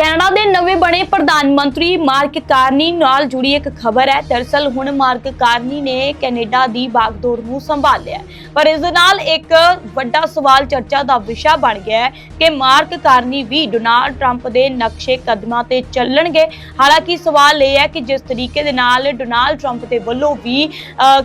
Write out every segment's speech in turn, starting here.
Canada ਦੇ ਨਵੇਂ ਬਣੇ ਪ੍ਰਧਾਨ ਮੰਤਰੀ ਮਾਰਕ ਕਾਰਨੀ ਨਾਲ ਜੁੜੀ ਇੱਕ ਖਬਰ ਹੈ। ਦਰਸਲ ਹੁਣ ਮਾਰਕ ਕਾਰਨੀ ਨੇ ਕੈਨੇਡਾ ਦੀ ਬਾਗਡੋਰ ਨੂੰ ਸੰਭਾਲ ਲਿਆ ਪਰ ਇਸ ਦੇ ਨਾਲ ਇੱਕ ਵੱਡਾ ਸਵਾਲ ਚਰਚਾ ਦਾ ਵਿਸ਼ਾ ਬਣ ਗਿਆ ਹੈ ਕਿ ਮਾਰਕ ਕਾਰਨੀ ਵੀ ਡੋਨਾਲਡ ਟਰੰਪ ਦੇ ਨਕਸ਼ੇ ਕਦਮਾਂ ਤੇ ਚੱਲਣਗੇ। ਹਾਲਾਂਕਿ ਸਵਾਲ ਇਹ ਹੈ ਕਿ ਜਿਸ ਤਰੀਕੇ ਦੇ ਨਾਲ ਡੋਨਾਲਡ ਟਰੰਪ ਦੇ ਵੱਲੋਂ ਵੀ ਅਹ,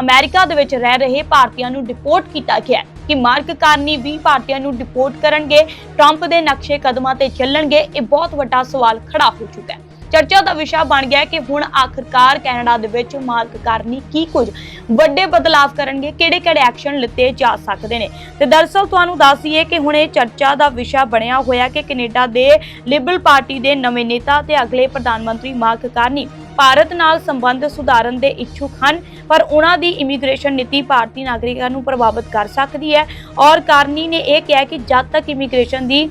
ਅਮਰੀਕਾ ਦੇ ਵਿੱਚ ਰਹਿ ਰਹੇ ਭਾਰਤੀਆਂ ਨੂੰ ਡਿਪੋਰਟ ਕੀਤਾ ਗਿਆ ਕਿ ਮਾਰਕ ਕਾਰਨੀ ਵੀ ਭਾਰਤੀਆਂ ਨੂੰ ਡਿਪੋਰਟ ਕਰਨਗੇ ਟਰੰਪ ਦੇ ਨਕਸ਼ੇ ਕਦਮਾਂ ਤੇ ਚੱਲਣਗੇ, ਇਹ ਬਹੁਤ ਵੱਡਾ ਸਵਾਲ ਖੜਾ ਹੋ ਚੁੱਕਾ ਹੈ। ਚਰਚਾ ਦਾ ਵਿਸ਼ਾ ਬਣ ਗਿਆ ਕਿ ਹੁਣ ਆਖਰਕਾਰ ਕੈਨੇਡਾ ਦੇ ਵਿੱਚ ਮਾਰਕ ਕਾਰਨੀ ਕੀ ਕੁਝ ਵੱਡੇ ਬਦਲਾਅ ਕਰਨਗੇ, ਕਿਹੜੇ-ਕਿਹੜੇ ਐਕਸ਼ਨ ਲਿੱਤੇ ਜਾ ਸਕਦੇ ਨੇ। ਤੇ ਦਰਸਲ ਤੁਹਾਨੂੰ ਦੱਸ ਦਈਏ ਕਿ ਹੁਣ ਇਹ ਚਰਚਾ ਦਾ ਵਿਸ਼ਾ ਬਣਿਆ ਹੋਇਆ ਕਿ ਕੈਨੇਡਾ ਦੇ ਲਿਬਰਲ ਪਾਰਟੀ ਦੇ ਨਵੇਂ ਨੇਤਾ ਤੇ ਅਗਲੇ ਪ੍ਰਧਾਨ ਮੰਤਰੀ ਮਾਰਕ ਕਾਰਨੀ ਭਾਰਤ ਨਾਲ ਸੰਬੰਧ ਸੁਧਾਰਨ ਦੇ ਇੱਛੁਕ ਹਨ, ਪਰ ਉਹਨਾਂ ਦੀ ਇਮੀਗ੍ਰੇਸ਼ਨ ਨੀਤੀ ਭਾਰਤੀ ਨਾਗਰਿਕਾਂ ਨੂੰ ਪ੍ਰਭਾਵਿਤ ਕਰ ਸਕਦੀ ਹੈ। ਔਰ ਕਾਰਨੀ ਨੇ ਇਹ ਕਿਹਾ ਕਿ ਜਦ ਤੱਕ ਇਮੀਗ੍ਰੇਸ਼ਨ ਦੀ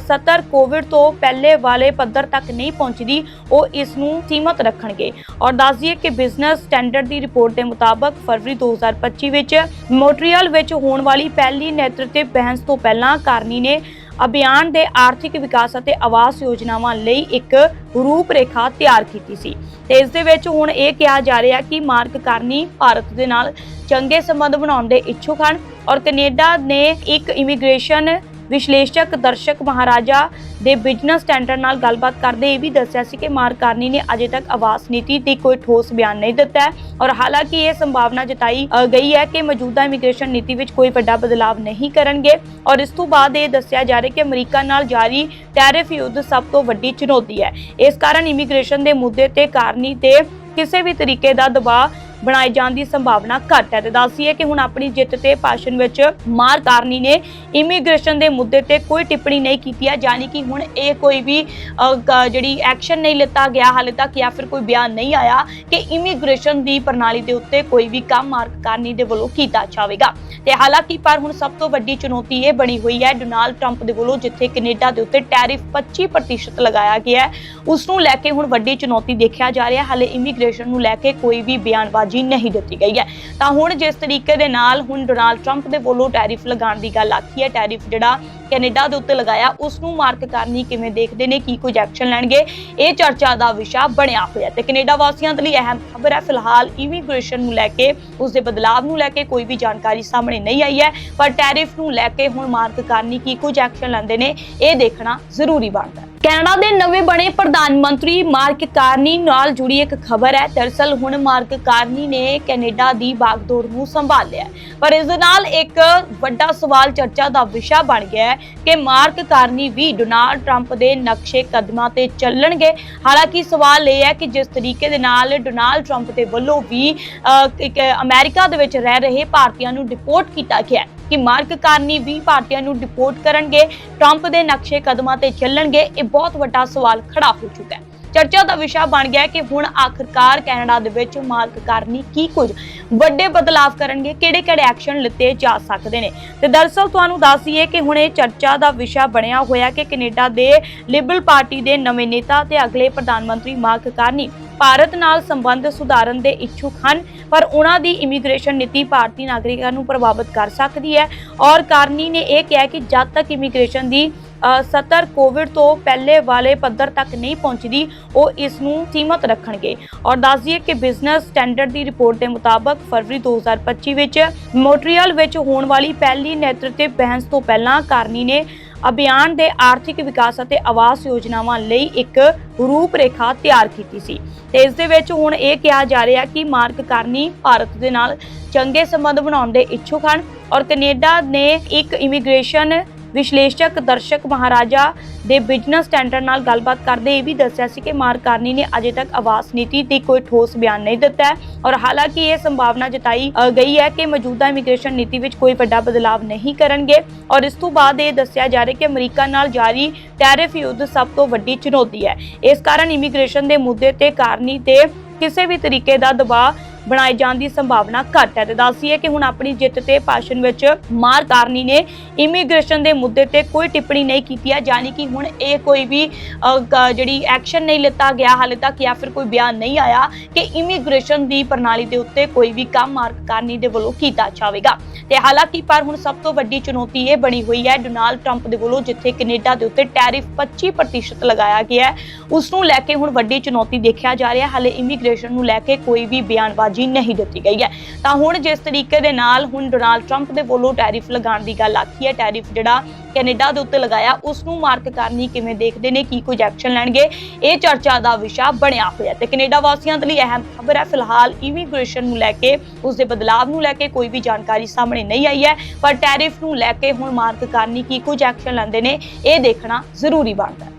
ਸਤਰ ਕੋਵਿਡ ਤੋਂ ਪਹਿਲੇ ਵਾਲੇ ਪੱਧਰ ਤੱਕ ਨਹੀਂ ਪਹੁੰਚਦੀ, ਉਹ ਇਸ ਨੂੰ ਸੀਮਤ ਰੱਖਣਗੇ। ਔਰ ਦੱਸ ਦਈਏ ਕਿ ਬਿਜ਼ਨਸ ਸਟੈਂਡਰਡ ਦੀ ਰਿਪੋਰਟ ਦੇ ਮੁਤਾਬਕ ਫਰਵਰੀ 2025 ਵਿੱਚ ਮੋਟਰੀਅਲ ਵਿੱਚ ਹੋਣ ਵਾਲੀ ਪਹਿਲੀ ਨੇਤਰਤਵ ਬਹਿਸ ਤੋਂ ਪਹਿਲਾਂ ਕਾਰਨੀ ਨੇ ਅਭਿਆਨ ਦੇ ਆਰਥਿਕ ਵਿਕਾਸ ਅਤੇ ਆਵਾਸ ਯੋਜਨਾਵਾਂ ਲਈ ਇੱਕ ਰੂਪਰੇਖਾ ਤਿਆਰ ਕੀਤੀ ਸੀ। ਤੇ ਇਸ ਦੇ ਵਿੱਚ ਹੁਣ ਇਹ ਕਿਹਾ ਜਾ ਰਿਹਾ ਕਿ ਮਾਰਕ ਕਾਰਨੀ ਭਾਰਤ ਦੇ ਨਾਲ ਚੰਗੇ ਸੰਬੰਧ ਬਣਾਉਣ ਦੇ ਇੱਛੁਕ ਹਨ ਔਰ ਕੈਨੇਡਾ ਨੇ ਇੱਕ ਇਮੀਗ੍ਰੇਸ਼ਨ ਵਿਸ਼ਲੇਸ਼ਕ ਦਰਸ਼ਕ ਮਹਾਰਾਜਾ ਦੇ ਬਿਜ਼ਨਸ ਸਟੈਂਡਰਡ ਨਾਲ ਗੱਲਬਾਤ ਕਰਦੇ ਇਹ ਵੀ ਦੱਸਿਆ ਸੀ ਕਿ ਮਾਰਕ ਨੇ ਅਜੇ ਤੱਕ ਆਵਾਸ ਨੀਤੀ ਤੇ ਕੋਈ ਠੋਸ ਬਿਆਨ ਨਹੀਂ ਦਿੱਤਾ ਔਰ ਹਾਲਾਂਕਿ ਇਹ ਸੰਭਾਵਨਾ ਜਤਾਈ ਗਈ ਹੈ ਕਿ ਮੌਜੂਦਾ ਇਮੀਗ੍ਰੇਸ਼ਨ ਨੀਤੀ ਵਿੱਚ ਕੋਈ ਵੱਡਾ ਬਦਲਾਅ ਨਹੀਂ ਕਰਨਗੇ ਔਰ ਇਸ ਤੋਂ ਬਾਅਦ ਇਹ ਦੱਸਿਆ ਜਾ ਰਿਹਾ ਕਿ ਅਮਰੀਕਾ ਨਾਲ ਜਾਰੀ ਟੈਰਿਫ ਯੁੱਧ ਸਭ ਤੋਂ ਵੱਡੀ ਚੁਣੌਤੀ ਹੈ। ਇਸ ਕਾਰਨ ਇਮੀਗ੍ਰੇਸ਼ਨ ਦੇ ਮੁੱਦੇ ਤੇ ਕਾਰਨੀ ਤੇ ਕਿਸੇ ਵੀ ਤਰੀਕੇ ਦਾ ਦਬਾਅ ਬਣਾਏ ਜਾਣ ਦੀ ਸੰਭਾਵਨਾ ਘੱਟ ਹੈ। ਤੇ ਦੱਸਦੀ ਹੈ ਕਿ ਹੁਣ ਆਪਣੀ ਜਿੱਤ ਤੇ ਭਾਸ਼ਣ ਵਿੱਚ ਮਾਰ ਕਾਰਨੀ ਨੇ ਇਮੀਗ੍ਰੇਸ਼ਨ ਦੇ ਮੁੱਦੇ ਤੇ ਕੋਈ ਟਿੱਪਣੀ ਨਹੀਂ ਕੀਤੀ ਹੈ। ਯਾਨੀ ਕਿ ਹੁਣ ਇਹ ਕੋਈ ਵੀ ਜਿਹੜੀ ਐਕਸ਼ਨ ਨਹੀਂ ਲਿੱਤਾ ਗਿਆ, ਹਾਲੇ ਤੱਕ ਜਾਂ ਫਿਰ ਕੋਈ ਬਿਆਨ ਨਹੀਂ ਆਇਆ ਕਿ ਇਮੀਗ੍ਰੇਸ਼ਨ ਦੀ ਪ੍ਰਣਾਲੀ ਦੇ ਉੱਤੇ ਕੋਈ ਵੀ ਕੰਮ ਮਾਰਕ ਕਾਰਨੀ ਦੇ ਵੱਲੋਂ ਕੀਤਾ ਜਾਵੇਗਾ। ਤੇ ਹਾਲਾਂਕਿ ਪਰ ਹੁਣ ਸਭ ਤੋਂ ਵੱਡੀ ਚੁਣੌਤੀ ਇਹ ਬਣੀ ਹੋਈ ਹੈ, ਡੋਨਾਲਡ ਟਰੰਪ ਦੇ ਵੱਲੋਂ ਜਿੱਥੇ ਕੈਨੇਡਾ ਦੇ ਉੱਤੇ ਟੈਰਿਫ 25% ਲਗਾਇਆ ਗਿਆ ਹੈ ਉਸ ਨੂੰ ਲੈ ਕੇ ਹੁਣ ਵੱਡੀ ਚੁਣੌਤੀ ਦੇਖਿਆ ਜਾ ਰਿਹਾ। ਹਾਲੇ ਇਮੀਗ੍ਰੇਸ਼ਨ ਨੂੰ ਲੈ ਕੇ ਕੋਈ ਵੀ ਬਿਆਨਬਾਜ਼ੀ ਨਹੀਂ ਦਿੱਤੀ ਗਈ ਹੈ। ਤਾਂ ਹੁਣ ਜਿਸ ਤਰੀਕੇ ਦੇ ਨਾਲ ਹੁਣ ਡੋਨਾਲਡ ਟਰੰਪ ਦੇ ਵੱਲੋਂ ਟੈਰਿਫ ਲਗਾਉਣ ਦੀ ਗੱਲ ਆਖੀ ਹੈ, ਟੈਰਿਫ ਜਿਹੜਾ ਕੈਨੇਡਾ ਦੇ ਉੱਤੇ ਲਗਾਇਆ ਉਸ ਨੂੰ ਮਾਰਕ ਕਰਨੀ ਕਿਵੇਂ ਦੇਖਦੇ ਨੇ, ਕੀ ਕੁਝ ਐਕਸ਼ਨ ਲੈਣਗੇ, ਇਹ ਚਰਚਾ ਦਾ ਵਿਸ਼ਾ ਬਣਿਆ ਹੋਇਆ ਤੇ ਕੈਨੇਡਾ ਵਾਸੀਆਂ ਦੇ ਲਈ ਅਹਿਮ ਖਬਰ ਹੈ। ਫਿਲਹਾਲ ਇਮੀਗ੍ਰੇਸ਼ਨ ਨੂੰ ਲੈ ਕੇ ਉਸ ਦੇ ਬਦਲਾਅ ਨੂੰ ਲੈ ਕੇ ਕੋਈ ਵੀ ਜਾਣਕਾਰੀ ਸਾਹਮਣੇ ਨਹੀਂ ਆਈ ਹੈ, ਪਰ ਟੈਰਿਫ ਨੂੰ ਲੈ ਕੇ ਹੁਣ ਮਾਰਕ ਕਰਨੀ ਕੀ ਕੁਝ ਐਕਸ਼ਨ ਲੈਂਦੇ ਨੇ, ਇਹ ਦੇਖਣਾ ਜ਼ਰੂਰੀ ਬਣਦਾ ਹੈ। ਕੈਨੇਡਾ ਦੇ ਨਵੇਂ ਬਣੇ ਪ੍ਰਧਾਨ ਮੰਤਰੀ ਮਾਰਕ ਕਾਰਨੀ ਨਾਲ ਜੁੜੀ ਇੱਕ ਖਬਰ ਹੈ। ਦਰਸਲ ਹੁਣ ਮਾਰਕ ਕਾਰਨੀ ਨੇ ਕੈਨੇਡਾ ਦੀ ਬਾਗਡੋਰ ਨੂੰ ਸੰਭਾਲ ਲਿਆ ਪਰ ਇਸ ਦੇ ਨਾਲ ਇੱਕ ਵੱਡਾ ਸਵਾਲ ਚਰਚਾ ਦਾ ਵਿਸ਼ਾ ਬਣ ਗਿਆ ਹੈ ਕਿ ਮਾਰਕ ਕਾਰਨੀ ਵੀ ਡੋਨਾਲਡ ਟਰੰਪ ਦੇ ਨਕਸ਼ੇ ਕਦਮਾਂ ਤੇ ਚੱਲਣਗੇ। ਹਾਲਾਂਕਿ ਸਵਾਲ ਇਹ ਹੈ ਕਿ ਜਿਸ ਤਰੀਕੇ ਦੇ ਨਾਲ ਡੋਨਾਲਡ ਟਰੰਪ ਦੇ ਵੱਲੋਂ ਵੀ ਅ, ਅਮਰੀਕਾ ਦੇ ਵਿੱਚ ਰਹਿ ਰਹੇ ਭਾਰਤੀਆਂ ਨੂੰ ਡਿਪੋਰਟ ਕੀਤਾ ਗਿਆ ਕਿ ਮਾਰਕ ਕਾਰਨੀ ਵੀ ਭਾਰਤੀਆਂ ਨੂੰ ਡਿਪੋਰਟ ਕਰਨਗੇ ਟਰੰਪ ਦੇ ਨਕਸ਼ੇ ਕਦਮਾਂ ਤੇ ਚੱਲਣਗੇ, ਇਹ ਬਹੁਤ ਵੱਡਾ ਸਵਾਲ ਖੜਾ ਹੋ ਚੁੱਕਾ ਹੈ। ਚਰਚਾ ਦਾ ਵਿਸ਼ਾ ਬਣ ਗਿਆ ਕਿ ਹੁਣ ਆਖਰਕਾਰ ਕੈਨੇਡਾ ਦੇ ਵਿੱਚ ਮਾਰਕ ਕਾਰਨੀ ਕੀ ਕੁਝ ਵੱਡੇ ਬਦਲਾਅ ਕਰਨਗੇ, ਕਿਹੜੇ-ਕਿਹੜੇ ਐਕਸ਼ਨ ਲਿੱਤੇ ਜਾ ਸਕਦੇ ਨੇ। ਤੇ ਦਰਸਲ ਤੁਹਾਨੂੰ ਦੱਸ ਦਈਏ ਕਿ ਹੁਣ ਇਹ ਚਰਚਾ ਦਾ ਵਿਸ਼ਾ ਬਣਿਆ ਹੋਇਆ ਕਿ ਕੈਨੇਡਾ ਦੇ ਲਿਬਰਲ ਪਾਰਟੀ ਦੇ ਨਵੇਂ ਨੇਤਾ ਤੇ ਅਗਲੇ ਪ੍ਰਧਾਨ ਮੰਤਰੀ ਮਾਰਕ ਕਾਰਨੀ ਭਾਰਤ ਨਾਲ ਸੰਬੰਧ ਸੁਧਾਰਨ ਦੇ ਇੱਛੁਕ ਹਨ, ਪਰ ਉਹਨਾਂ ਦੀ ਇਮੀਗ੍ਰੇਸ਼ਨ ਨੀਤੀ ਭਾਰਤੀ ਨਾਗਰਿਕਾਂ ਨੂੰ ਪ੍ਰਭਾਵਿਤ ਕਰ ਸਕਦੀ ਹੈ। ਔਰ ਕਾਰਨੀ ਨੇ ਇਹ ਕਿਹਾ ਕਿ ਜਦ ਤੱਕ ਇਮੀਗ੍ਰੇਸ਼ਨ ਦੀ ਸਤਰ ਕੋਵਿਡ ਤੋਂ ਪਹਿਲੇ ਵਾਲੇ ਪੱਧਰ ਤੱਕ ਨਹੀਂ ਪਹੁੰਚਦੀ, ਉਹ ਇਸ ਨੂੰ ਸੀਮਤ ਰੱਖਣਗੇ। ਔਰ ਦੱਸ ਦਈਏ ਕਿ ਬਿਜ਼ਨਸ ਸਟੈਂਡਰਡ ਦੀ ਰਿਪੋਰਟ ਦੇ ਮੁਤਾਬਕ ਫਰਵਰੀ 2025 ਵਿੱਚ ਮੋਟਰੀਅਲ ਵਿੱਚ ਹੋਣ ਵਾਲੀ ਪਹਿਲੀ ਨੇਤਰਤਵ ਬਹਿਸ ਤੋਂ ਪਹਿਲਾਂ ਕਾਰਨੀ ਨੇ ਅਭਿਆਨ ਦੇ ਆਰਥਿਕ ਵਿਕਾਸ ਅਤੇ ਆਵਾਸ ਯੋਜਨਾਵਾਂ ਲਈ ਇੱਕ ਰੂਪਰੇਖਾ ਤਿਆਰ ਕੀਤੀ ਸੀ। ਤੇ ਇਸ ਦੇ ਵਿੱਚ ਹੁਣ ਇਹ ਕਿਹਾ ਜਾ ਰਿਹਾ ਕਿ ਮਾਰਕ ਕਾਰਨੀ ਭਾਰਤ ਦੇ ਨਾਲ ਚੰਗੇ ਸੰਬੰਧ ਬਣਾਉਣ ਦੇ ਇੱਛੁਕ ਹਨ ਔਰ ਕੈਨੇਡਾ ਨੇ ਇੱਕ ਇਮੀਗ੍ਰੇਸ਼ਨ ਵਿਸ਼ਲੇਸ਼ਕ ਦਰਸ਼ਕ ਮਹਾਰਾਜਾ ਦੇ ਬਿਜ਼ਨਸ ਸਟੈਂਡਰਡ ਨਾਲ ਗੱਲਬਾਤ ਕਰਦੇ ਇਹ ਵੀ ਦੱਸਿਆ ਸੀ ਕਿ ਮਾਰਕ ਕਾਰਨੀ ਨੇ ਅਜੇ ਤੱਕ ਆਵਾਸ ਨੀਤੀ ਤੇ ਕੋਈ ਠੋਸ ਬਿਆਨ ਨਹੀਂ ਦਿੱਤਾ ਹੈ ਔਰ ਹਾਲਾਂਕਿ ਇਹ ਸੰਭਾਵਨਾ ਜਤਾਈ ਗਈ ਹੈ ਕਿ ਮੌਜੂਦਾ ਇਮੀਗ੍ਰੇਸ਼ਨ ਨੀਤੀ ਵਿੱਚ ਕੋਈ ਵੱਡਾ ਬਦਲਾਅ ਨਹੀਂ ਕਰਨਗੇ ਔਰ ਇਸ ਤੋਂ ਬਾਅਦ ਇਹ ਦੱਸਿਆ ਜਾ ਰਿਹਾ ਕਿ ਅਮਰੀਕਾ ਨਾਲ ਜਾਰੀ ਟੈਰਿਫ ਯੁੱਧ ਸਭ ਤੋਂ ਵੱਡੀ ਚੁਣੌਤੀ ਹੈ। ਇਸ ਕਾਰਨ ਇਮੀਗ੍ਰੇਸ਼ਨ ਦੇ ਮੁੱਦੇ ਤੇ ਕਾਰਨੀ ਤੇ ਕਿਸੇ ਵੀ ਤਰੀਕੇ ਦਾ ਦਬਾਅ ਬਣਾਏ ਜਾਣ ਦੀ ਸੰਭਾਵਨਾ ਘੱਟ ਹੈ। ਤੇ ਦੱਸੀਏ ਕਿ ਹੁਣ ਆਪਣੀ ਜਿੱਤ ਤੇ ਭਾਸ਼ਣ ਵਿੱਚ ਮਾਰ ਕਾਰਨੀ ਨੇ ਇਮੀਗ੍ਰੇਸ਼ਨ ਦੇ ਮੁੱਦੇ ਤੇ ਕੋਈ ਟਿੱਪਣੀ ਨਹੀਂ ਕੀਤੀ ਹੈ। ਯਾਨੀ ਕਿ ਹੁਣ ਇਹ ਕੋਈ ਵੀ ਜਿਹੜੀ ਐਕਸ਼ਨ ਨਹੀਂ ਲਿੱਤਾ ਗਿਆ ਹਾਲੇ ਤੱਕ ਜਾਂ ਫਿਰ ਕੋਈ ਬਿਆਨ ਨਹੀਂ ਆਇਆ ਕਿ ਇਮੀਗ੍ਰੇਸ਼ਨ ਦੀ ਪ੍ਰਣਾਲੀ ਦੇ ਉੱਤੇ ਕੋਈ ਵੀ ਕੰਮ ਮਾਰਕ ਕਾਰਨੀ ਦੇ ਵੱਲੋਂ ਕੀਤਾ ਜਾਵੇਗਾ। ਤੇ ਹਾਲਾਂਕਿ ਪਰ ਹੁਣ ਸਭ ਤੋਂ ਵੱਡੀ ਚੁਣੌਤੀ ਇਹ ਬਣੀ ਹੋਈ ਹੈ ਡੋਨਾਲਡ ਟਰੰਪ ਦੇ ਵੱਲੋਂ ਜਿੱਥੇ ਕੈਨੇਡਾ ਦੇ ਉੱਤੇ ਟੈਰਿਫ 25% ਲਗਾਇਆ ਗਿਆ ਹੈ, ਉਸ ਨੂੰ ਲੈ ਕੇ ਹੁਣ ਵੱਡੀ ਚੁਣੌਤੀ ਦੇਖਿਆ ਜਾ ਰਿਹਾ। ਹੈ ਹਾਲੇ ਇਮੀਗ੍ਰੇਸ਼ਨ ਨੂੰ ਲੈ ਕੇ ਕੋਈ ਵੀ ਬਿਆਨਬਾਜ਼ੀ ਨਹੀਂ ਦਿੱਤੀ ਗਈ ਹੈ। ਤਾਂ ਹੁਣ ਜਿਸ ਤਰੀਕੇ ਦੇ ਨਾਲ ਹੁਣ ਡੋਨਾਲਡ ਟਰੰਪ ਦੇ ਵੱਲੋਂ ਟੈਰਿਫ ਲਗਾਉਣ ਦੀ ਗੱਲ ਆਖੀ ਹੈ, ਟੈਰਿਫ ਜਿਹੜਾ ਕੈਨੇਡਾ ਦੇ ਉੱਤੇ ਲਗਾਇਆ, ਉਸ ਨੂੰ ਮਾਰਕ ਕਰਨੀ ਕਿਵੇਂ ਦੇਖਦੇ ਨੇ, ਕੀ ਕੁਝ ਐਕਸ਼ਨ ਲੈਣਗੇ, ਇਹ ਚਰਚਾ ਦਾ ਵਿਸ਼ਾ ਬਣਿਆ ਹੋਇਆ ਤੇ ਕੈਨੇਡਾ ਵਾਸੀਆਂ ਦੇ ਲਈ ਅਹਿਮ ਖਬਰ ਹੈ, ਫਿਲਹਾਲ ਇਮੀਗ੍ਰੇਸ਼ਨ ਨੂੰ ਲੈ ਕੇ, ਉਸ ਦੇ ਬਦਲਾਵ ਨੂੰ ਲੈ ਕੇ ਕੋਈ ਵੀ ਜਾਣਕਾਰੀ ਸਾਹਮਣੇ ਨਹੀਂ ਆਈ ਹੈ, ਪਰ ਟੈਰਿਫ ਨੂੰ ਲੈ ਕੇ ਹੁਣ ਮਾਰਕ ਕਰਨੀ ਕੀ ਕੁਝ ਐਕਸ਼ਨ ਲੈਂਦੇ ਨੇ, ਇਹ ਦੇਖਣਾ ਜ਼ਰੂਰੀ ਬਣਦਾ ਹੈ।